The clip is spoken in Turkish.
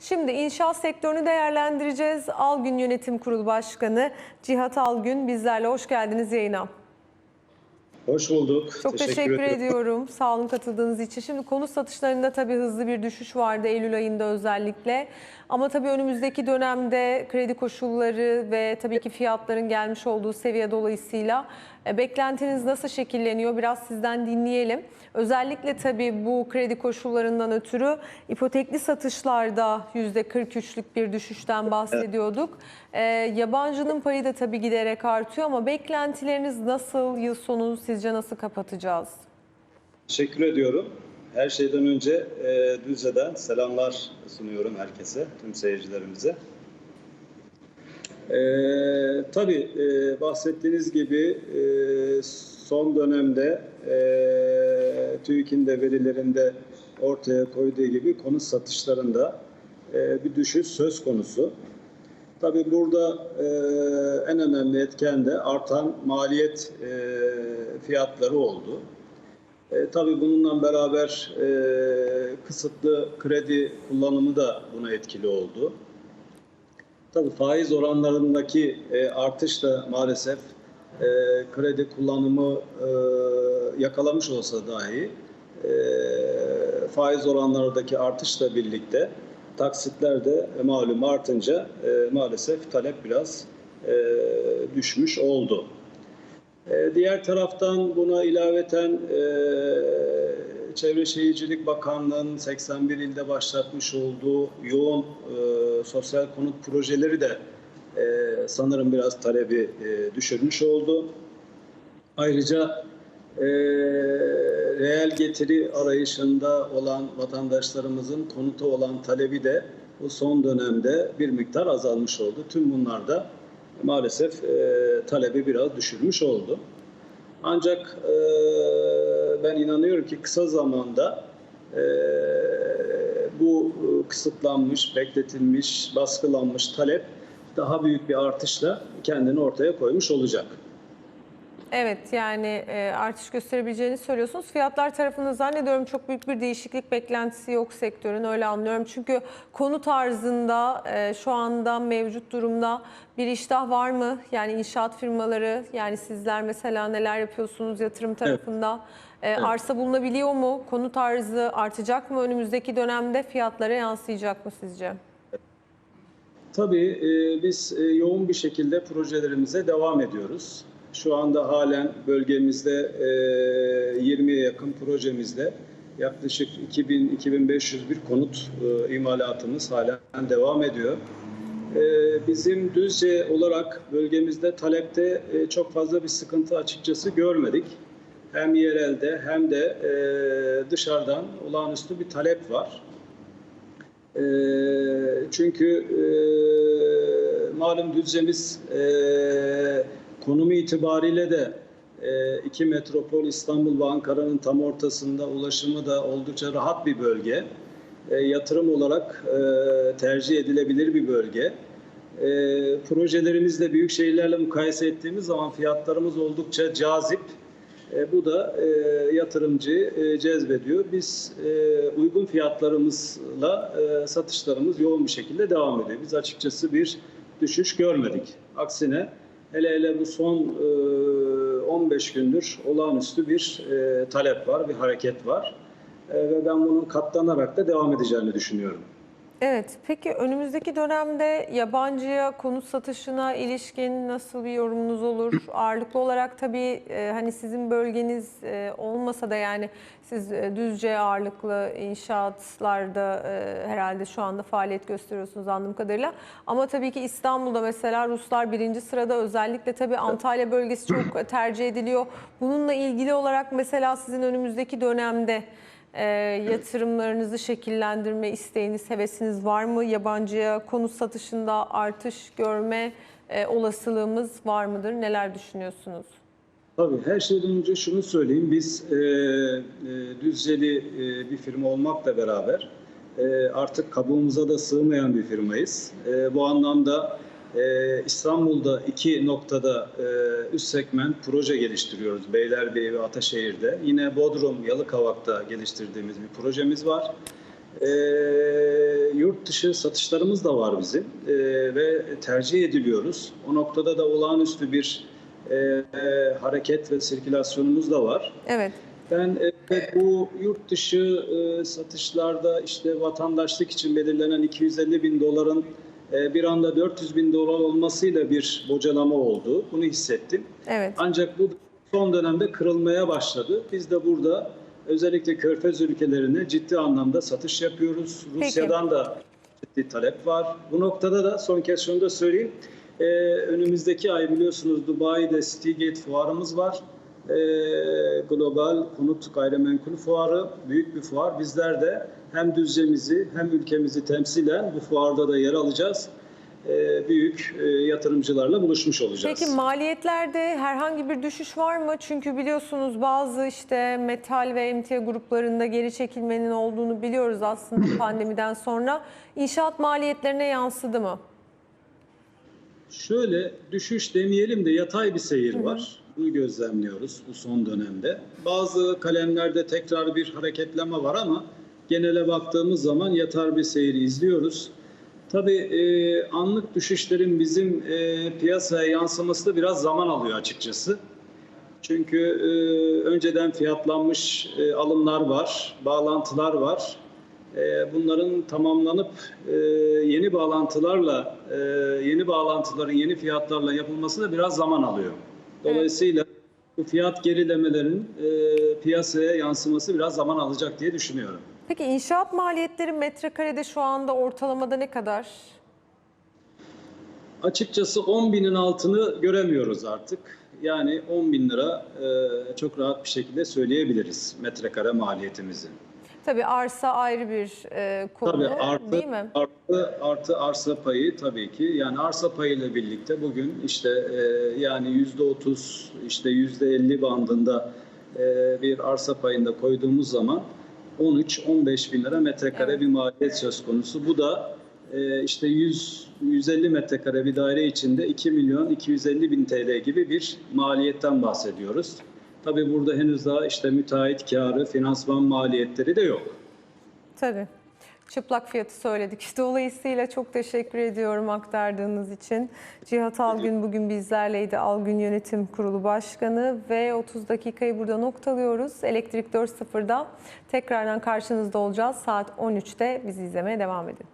Şimdi inşaat sektörünü değerlendireceğiz. Algün Yönetim Kurulu Başkanı Cihat Algün bizlerle. Hoş geldiniz yayına. Hoş bulduk. Çok teşekkür, ediyorum. Sağ olun katıldığınız için. Şimdi konut satışlarında tabii hızlı bir düşüş vardı Eylül ayında özellikle. Ama tabii önümüzdeki dönemde kredi koşulları ve tabii ki fiyatların gelmiş olduğu seviye dolayısıyla beklentiniz nasıl şekilleniyor? Biraz sizden dinleyelim. Özellikle tabii bu kredi koşullarından ötürü ipotekli satışlarda %43'lük bir düşüşten bahsediyorduk. E, yabancının payı da tabii giderek artıyor ama beklentileriniz nasıl? Yıl sonunu sizce nasıl kapatacağız? Teşekkür ediyorum. Her şeyden önce e, Düzce'den selamlar sunuyorum herkese, tüm seyircilerimize. E, tabii e, bahsettiğiniz gibi e, son dönemde e, TÜİK'in de verilerinde ortaya koyduğu gibi konut satışlarında e, bir düşüş söz konusu. Tabii burada e, en önemli etken de artan maliyet e, fiyatları oldu. E, tabii bununla beraber e, kısıtlı kredi kullanımı da buna etkili oldu. Tabii faiz oranlarındaki e, artış da maalesef e, kredi kullanımı e, yakalamış olsa dahi faiz oranlarındaki artışla birlikte taksitler de malum artınca maalesef talep biraz düşmüş oldu. Diğer taraftan buna ilaveten e, Çevre Şehircilik Bakanlığı'nın 81 ilde başlatmış olduğu yoğun e, sosyal konut projeleri de e, sanırım biraz talebi e, düşürmüş oldu. Ayrıca e, reel getiri arayışında olan vatandaşlarımızın konuta olan talebi de bu son dönemde bir miktar azalmış oldu. Tüm bunlar da maalesef e, talebi biraz düşürmüş oldu. Ancak e, ben inanıyorum ki kısa zamanda e, bu e, kısıtlanmış, bekletilmiş, baskılanmış talep daha büyük bir artışla kendini ortaya koymuş olacak. Evet yani e, artış gösterebileceğini söylüyorsunuz. Fiyatlar tarafında zannediyorum çok büyük bir değişiklik beklentisi yok sektörün öyle anlıyorum. Çünkü konu tarzında e, şu anda mevcut durumda bir iştah var mı? Yani inşaat firmaları yani sizler mesela neler yapıyorsunuz yatırım tarafında? E, Arsa bulunabiliyor mu? Konu tarzı artacak mı? Önümüzdeki dönemde fiyatlara yansıyacak mı sizce? Tabii e, biz e, yoğun bir şekilde projelerimize devam ediyoruz. Şu anda halen bölgemizde e, 20'ye yakın projemizde yaklaşık 2000-2500 bir konut e, imalatımız halen devam ediyor. E, bizim Düzce olarak bölgemizde talepte e, çok fazla bir sıkıntı açıkçası görmedik. Hem yerelde hem de dışarıdan olağanüstü bir talep var. Çünkü malum Düzce'miz e, konumu itibariyle de e, iki metropol İstanbul ve Ankara'nın tam ortasında ulaşımı da oldukça rahat bir bölge. E, yatırım olarak e, tercih edilebilir bir bölge. E, projelerimizle büyük şehirlerle mukayese ettiğimiz zaman fiyatlarımız oldukça cazip. E, bu da e, yatırımcıyı e, cezbediyor. Biz e, uygun fiyatlarımızla e, satışlarımız yoğun bir şekilde devam ediyor. Biz açıkçası bir düşüş görmedik. Aksine hele hele bu son e, 15 gündür olağanüstü bir e, talep var, bir hareket var. E, ve ben bunun katlanarak da devam edeceğini düşünüyorum. Evet, peki önümüzdeki dönemde yabancıya konut satışına ilişkin nasıl bir yorumunuz olur? Ağırlıklı olarak tabii e, hani sizin bölgeniz e, olmasa da yani siz e, Düzce ağırlıklı inşaatlarda e, herhalde şu anda faaliyet gösteriyorsunuz anladığım kadarıyla. Ama tabii ki İstanbul'da mesela Ruslar birinci sırada özellikle tabii Antalya bölgesi çok tercih ediliyor. Bununla ilgili olarak mesela sizin önümüzdeki dönemde e, yatırımlarınızı şekillendirme isteğiniz, hevesiniz var mı? Yabancıya konut satışında artış görme e, olasılığımız var mıdır? Neler düşünüyorsunuz? Tabii her şeyden önce şunu söyleyeyim. Biz e, e, Düzceli e, bir firma olmakla beraber e, artık kabuğumuza da sığmayan bir firmayız. E, bu anlamda e, İstanbul'da iki noktada e, üst segment proje geliştiriyoruz. Beylerbeyi ve Ataşehir'de. Yine Bodrum, Yalıkavak'ta geliştirdiğimiz bir projemiz var. E, yurt dışı satışlarımız da var bizim E, ve tercih ediliyoruz. O noktada da olağanüstü bir e, e, hareket ve sirkülasyonumuz da var. Evet. Ben evet, bu yurt dışı e, satışlarda işte vatandaşlık için belirlenen 250 bin doların e, bir anda 400 bin dolar olmasıyla bir bocalama oldu. Bunu hissettim. Evet. Ancak bu son dönemde kırılmaya başladı. Biz de burada özellikle Körfez ülkelerine ciddi anlamda satış yapıyoruz. Peki. Rusya'dan da ciddi talep var. Bu noktada da son kez şunu da söyleyeyim. Ee, önümüzdeki ay biliyorsunuz Dubai'de Citygate fuarımız var. Ee, global konut gayrimenkul fuarı, büyük bir fuar. Bizler de hem Düzce'mizi hem ülkemizi temsilen bu fuarda da yer alacağız. Ee, büyük e, yatırımcılarla buluşmuş olacağız. Peki maliyetlerde herhangi bir düşüş var mı? Çünkü biliyorsunuz bazı işte metal ve emtia gruplarında geri çekilmenin olduğunu biliyoruz aslında pandemiden sonra. İnşaat maliyetlerine yansıdı mı? Şöyle düşüş demeyelim de yatay bir seyir var. Bunu gözlemliyoruz bu son dönemde. Bazı kalemlerde tekrar bir hareketleme var ama genele baktığımız zaman yatay bir seyir izliyoruz. Tabii e, anlık düşüşlerin bizim e, piyasaya yansıması da biraz zaman alıyor açıkçası. Çünkü e, önceden fiyatlanmış e, alımlar var, bağlantılar var. E, bunların tamamlanıp e, yeni bağlantılarla, e, yeni bağlantıların yeni fiyatlarla yapılması da biraz zaman alıyor. Dolayısıyla bu fiyat gerilemelerin e, piyasaya yansıması biraz zaman alacak diye düşünüyorum. Peki inşaat maliyetleri metrekarede şu anda ortalamada ne kadar? Açıkçası 10 binin altını göremiyoruz artık. Yani 10 bin lira e, çok rahat bir şekilde söyleyebiliriz metrekare maliyetimizi. Tabii arsa ayrı bir e, konu Tabii artı, değil mi? artı, artı arsa payı tabii ki. Yani arsa payıyla birlikte bugün işte e, yani yüzde otuz işte yüzde elli bandında e, bir arsa payında koyduğumuz zaman 13-15 bin lira metrekare Evet. bir maliyet söz konusu. Bu da e, işte 100 150 metrekare bir daire içinde 2 milyon 250 bin TL gibi bir maliyetten bahsediyoruz. Tabii burada henüz daha işte müteahhit karı, finansman maliyetleri de yok. Tabii. Çıplak fiyatı söyledik. Dolayısıyla çok teşekkür ediyorum aktardığınız için. Cihat Algün bugün bizlerleydi. Algün Yönetim Kurulu Başkanı ve 30 dakikayı burada noktalıyoruz. Elektrik 4.0'da tekrardan karşınızda olacağız. Saat 13'te bizi izlemeye devam edin.